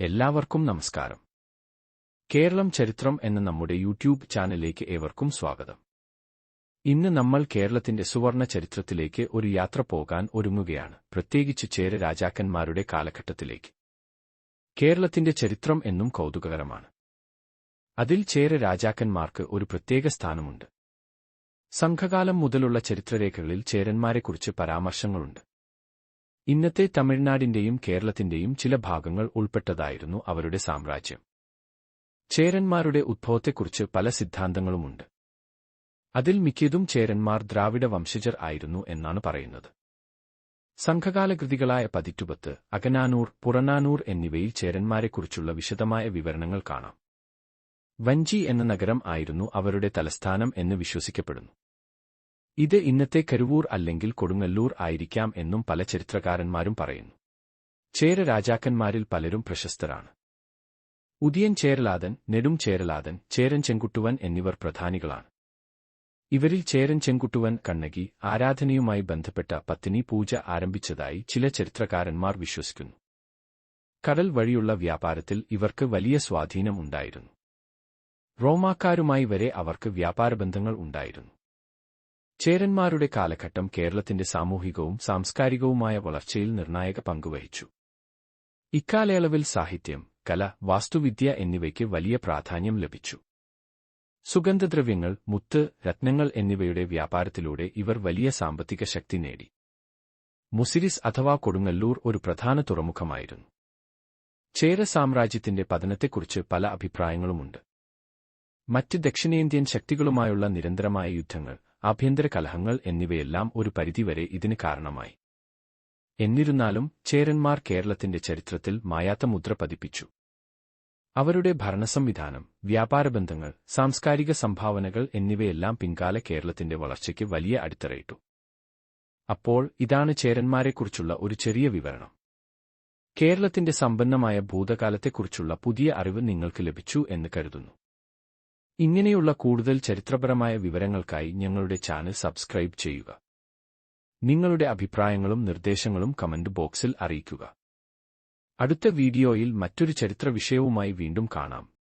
എല്ലാവർക്കും നമസ്കാരം. കേരളം ചരിത്രം എന്ന നമ്മുടെ യൂട്യൂബ് ചാനലിലേക്ക് ഏവർക്കും സ്വാഗതം. ഇന്ന് നമ്മൾ കേരളത്തിന്റെ സുവർണ ചരിത്രത്തിലേക്ക് ഒരു യാത്ര പോകാൻ ഒരുങ്ങുകയാണ് പ്രത്യേകിച്ച് ചേര രാജാക്കന്മാരുടെ കാലഘട്ടത്തിലേക്ക്. കേരളത്തിന്റെ ചരിത്രം എന്നും കൗതുകകരമാണ്. അതിൽ ചേര രാജാക്കന്മാർക്ക് ഒരു പ്രത്യേക സ്ഥാനമുണ്ട്. സംഘകാലം മുതലുള്ള ചരിത്രരേഖകളിൽ ചേരന്മാരെക്കുറിച്ച് പരാമർശങ്ങളുണ്ട്. ഇന്നത്തെ തമിഴ്നാടിന്റെയും കേരളത്തിന്റെയും ചില ഭാഗങ്ങൾ ഉൾപ്പെട്ടതായിരുന്നു അവരുടെ സാമ്രാജ്യം. ചേരന്മാരുടെ ഉദ്ഭവത്തെക്കുറിച്ച് പല സിദ്ധാന്തങ്ങളുമുണ്ട്. അതിൽ മിക്കതും ചേരന്മാർ ദ്രാവിഡ വംശജർ ആയിരുന്നു എന്നാണ് പറയുന്നത്. സംഘകാല കൃതികളായ പതിറ്റുപത്ത് അകനാനൂർ പുറനാനൂർ എന്നിവയിൽ ചേരന്മാരെക്കുറിച്ചുള്ള വിശദമായ വിവരണങ്ങൾ കാണാം. വഞ്ചി എന്ന നഗരം ആയിരുന്നു അവരുടെ തലസ്ഥാനം എന്ന് വിശ്വസിക്കപ്പെടുന്നു. ഇത് ഇന്നത്തെ കരുവൂർ അല്ലെങ്കിൽ കൊടുങ്ങല്ലൂർ ആയിരിക്കാം എന്നും പല ചരിത്രകാരന്മാരും പറയുന്നു. ചേര രാജാക്കന്മാരിൽ പലരും പ്രശസ്തരാണ്. ഉദിയൻ ചേരലാതൻ നെടും ചേരലാതൻ ചേരൻ ചെങ്കുട്ടുവൻ എന്നിവർ പ്രധാനികളാണ്. ഇവരിൽ ചേരൻ ചെങ്കുട്ടുവൻ കണ്ണകി ആരാധനയുമായി ബന്ധപ്പെട്ട പത്തിനി പൂജ ആരംഭിച്ചതായി ചില ചരിത്രകാരന്മാർ വിശ്വസിക്കുന്നു. കടൽ വഴിയുള്ള വ്യാപാരത്തിൽ ഇവർക്ക് വലിയ സ്വാധീനം ഉണ്ടായിരുന്നു. റോമാക്കാരുമായി വരെ അവർക്ക് വ്യാപാരബന്ധങ്ങൾ ഉണ്ടായിരുന്നു. ചേരന്മാരുടെ കാലഘട്ടം കേരളത്തിന്റെ സാമൂഹികവും സാംസ്കാരികവുമായ വളർച്ചയിൽ നിർണായക പങ്കുവഹിച്ചു ഇക്കാലയളവിൽ സാഹിത്യം കല വാസ്തുവിദ്യ എന്നിവയ്ക്ക് വലിയ പ്രാധാന്യം ലഭിച്ചു. സുഗന്ധദ്രവ്യങ്ങൾ മുത്ത് രത്നങ്ങൾ എന്നിവയുടെ വ്യാപാരത്തിലൂടെ ഇവർ വലിയ സാമ്പത്തിക ശക്തി നേടി. മുസിരിസ് അഥവാ കൊടുങ്ങല്ലൂർ ഒരു പ്രധാന തുറമുഖമായിരുന്നു. ചേര സാമ്രാജ്യത്തിന്റെ പതനത്തെക്കുറിച്ച് പല അഭിപ്രായങ്ങളുമുണ്ട്. മറ്റ് ദക്ഷിണേന്ത്യൻ ശക്തികളുമായുള്ള നിരന്തരമായ യുദ്ധങ്ങൾ ആഭ്യന്തര കലഹങ്ങൾ എന്നിവയെല്ലാം ഒരു പരിധിവരെ ഇതിന് കാരണമായി. എന്നിരുന്നാലും ചേരന്മാർ കേരളത്തിന്റെ ചരിത്രത്തിൽ മായാത്ത മുദ്ര പതിപ്പിച്ചു. അവരുടെ ഭരണസംവിധാനം വ്യാപാരബന്ധങ്ങൾ സാംസ്കാരിക സംഭാവനകൾ എന്നിവയെല്ലാം പിൻകാല കേരളത്തിന്റെ വളർച്ചയ്ക്ക് വലിയ അടിത്തറയിട്ടു. അപ്പോൾ ഇതാണ് ചേരന്മാരെക്കുറിച്ചുള്ള ഒരു ചെറിയ വിവരണം. കേരളത്തിന്റെ സമ്പന്നമായ ഭൂതകാലത്തെക്കുറിച്ചുള്ള പുതിയ അറിവ് നിങ്ങൾക്ക് ലഭിച്ചു എന്ന് കരുതുന്നു. ഇങ്ങനെയുള്ള കൂടുതൽ ചരിത്രപരമായ വിവരങ്ങൾക്കായി ഞങ്ങളുടെ ചാനൽ സബ്സ്ക്രൈബ് ചെയ്യുക. നിങ്ങളുടെ അഭിപ്രായങ്ങളും നിർദ്ദേശങ്ങളും കമന്റ് ബോക്സിൽ അറിയിക്കുക. അടുത്ത വീഡിയോയിൽ മറ്റൊരു ചരിത്ര വിഷയവുമായി വീണ്ടും കാണാം.